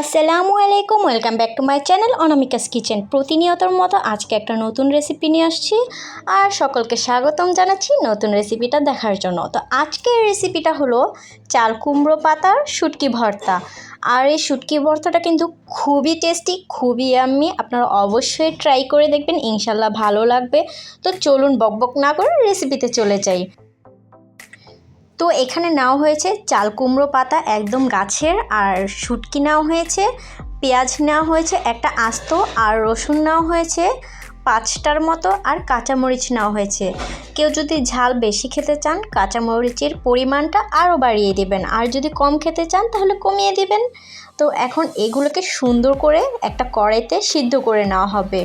আসসালামু আলাইকুম, welcome back to my channel Anamika's kitchen. প্রতিনিয়তর মতো আজকে একটা নতুন রেসিপি নিয়ে আসছি আর সকলকে স্বাগতম জানাচ্ছি নতুন রেসিপিটা দেখার জন্য। তো আজকের রেসিপিটা হলো চাল কুমড়ো পাতার শুটকি ভর্তা। আর এই শুটকি ভর্তাটা কিন্তু খুবই টেস্টি খুবই আমি আপনারা অবশ্যই ট্রাই করে দেখবেন, ইনশাল্লাহ ভালো লাগবে। তো চলুন বকবক না করে রেসিপিতে চলে যাই। তো এখানে নেওয়া হয়েছে চাল কুমড়ো পাতা একদম গাছের, আর শুটকি নেওয়া হয়েছে, পেঁয়াজ নেওয়া হয়েছে, একটা আস্ত, আর রসুন নেওয়া হয়েছে, পাঁচটার মতো, আর কাঁচামরিচ নেওয়া হয়েছে। কেউ যদি ঝাল বেশি খেতে চান, কাঁচামরিচের পরিমাণটা আরও বাড়িয়ে দেবেন। আর যদি কম খেতে চান, তাহলে কমিয়ে দিবেন। তো এখন এগুলোকে সুন্দর করে একটা কড়াইতে সিদ্ধ করে নেওয়া হবে।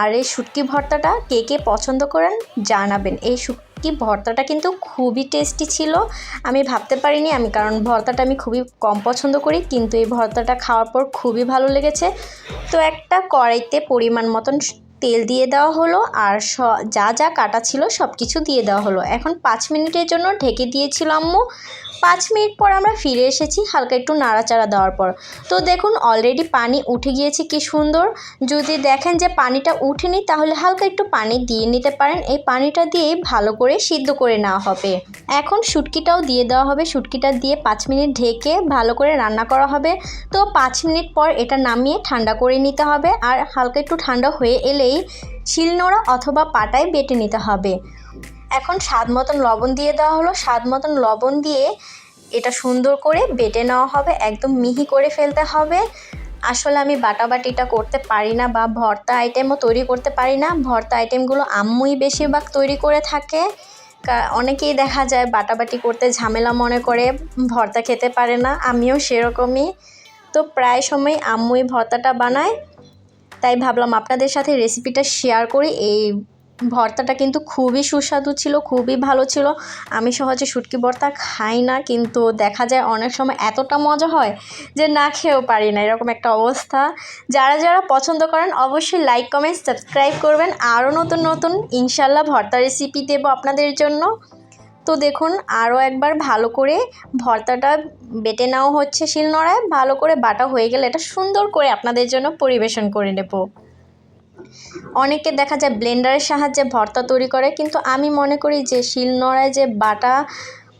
আর এই শুটকি ভর্তাটা কে কে পছন্দ করেন, জানাবেন। এই শুটকি ভর্তাটা কিন্তু খুবই টেস্টি ছিল। আমি ভাবতে পারিনি, আমি, কারণ ভর্তাটা আমি খুবই কম পছন্দ করি, কিন্তু এই ভর্তাটা খাওয়ার পর খুবই ভালো লেগেছে। তো একটা কড়াইতে পরিমাণ মতন তেল দিয়ে দেওয়া হলো আর স, যা যা কাটা ছিল সব কিছু দিয়ে দেওয়া হলো। এখন পাঁচ মিনিটের জন্য ঢেকে দিয়েছিল আম্মু। পাঁচ মিনিট পর আমরা ফিরে এসেছি হালকা একটু নাড়াচাড়া দেওয়ার পর। তো দেখুন অলরেডি পানি উঠে গিয়েছে, কি সুন্দর। যদি দেখেন যে পানিটা উঠেনি, তাহলে হালকা একটু পানি দিয়ে নিতে পারেন। এই পানিটা দিয়ে ভালো করে সিদ্ধ করে নেওয়া হবে। এখন শুটকিটাও দিয়ে দেওয়া হবে। শুটকিটা দিয়ে পাঁচ মিনিট ঢেকে ভালো করে রান্না করা হবে। তো পাঁচ মিনিট পর এটা নামিয়ে ঠান্ডা করে নিতে হবে। আর হালকা একটু ঠান্ডা হয়ে এলেই শিলনোড়া অথবা পাটায় বেটে নিতে হবে। এখন স্বাদ মতন লবণ দিয়ে দেওয়া হলো। স্বাদ মতন লবণ দিয়ে এটা সুন্দর করে বেটে নেওয়া হবে। একদম মিহি করে ফেলতে হবে। আসলে আমি বাটাবাটিটা করতে পারি না বা ভর্তা আইটেমও তৈরি করতে পারি না। ভর্তা আইটেমগুলো আম্মুই বেশিরভাগ তৈরি করে থাকে। অনেকেই দেখা যায় বাটাবাটি করতে ঝামেলা মনে করে, ভর্তা খেতে পারে না। আমিও সেরকমই। তো প্রায় সময় আম্মুই ভর্তাটা বানায়। তাই ভাবলাম আপনাদের সাথে রেসিপিটা শেয়ার করি। এই ভর্তাটা কিন্তু খুবই সুস্বাদু ছিল, খুবই ভালো ছিল। আমি সহজে শুটকি ভর্তা খাই না, কিন্তু দেখা যায় অনেক সময় এতটা মজা হয় যে না খেয়েও পারি না। এরকম একটা অবস্থা। যারা যারা পছন্দ করেন, অবশ্যই লাইক কমেন্ট সাবস্ক্রাইব করবেন। আরও নতুন নতুন, ইনশাল্লাহ ভর্তা রেসিপি দেবো আপনাদের জন্য। তো দেখুন, আরও একবার ভালো করে ভর্তাটা বেটে নেওয়া হচ্ছে শিলনোড়ায়। ভালো করে বাটা হয়ে গেলে এটা সুন্দর করে আপনাদের জন্য পরিবেশন করে নেব। অনেকে দেখা যায় ব্লেন্ডারের সাহায্যে ভর্তা তৈরি করে, কিন্তু আমি মনে করি যে শিলনোড়ায় যে বাটা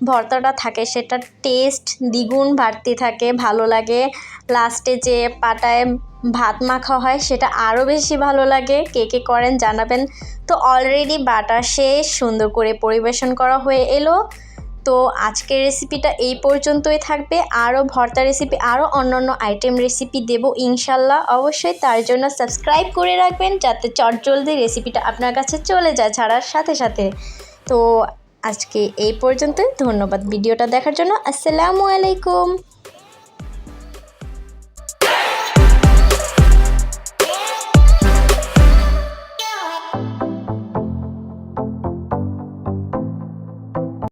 ভর্তাটা থাকে, সেটা টেস্ট দ্বিগুণ বাড়তি থাকে, ভালো লাগে। লাস্টে যে পাটায় ভাত মাখা হয়, সেটা আরও বেশি ভালো লাগে। কে কে করেন জানাবেন। তো অলরেডি বাটা শেষ, সুন্দর করে পরিবেশন করা হয়ে এলো। তো আজকের রেসিপিটা এই পর্যন্তই থাকবে। আরও ভর্তা রেসিপি আরও অন্যান্য আইটেম রেসিপি দেব ইনশাল্লাহ। অবশ্যই তার জন্য সাবস্ক্রাইব করে রাখবেন, যাতে চটজলদি রেসিপিটা আপনার কাছে চলে যায়, ছাড়ার সাথে সাথে। তো আজকে এই পর্যন্ত ধন্যবাদ ভিডিওটা দেখার জন্য। আসসালামু আলাইকুম।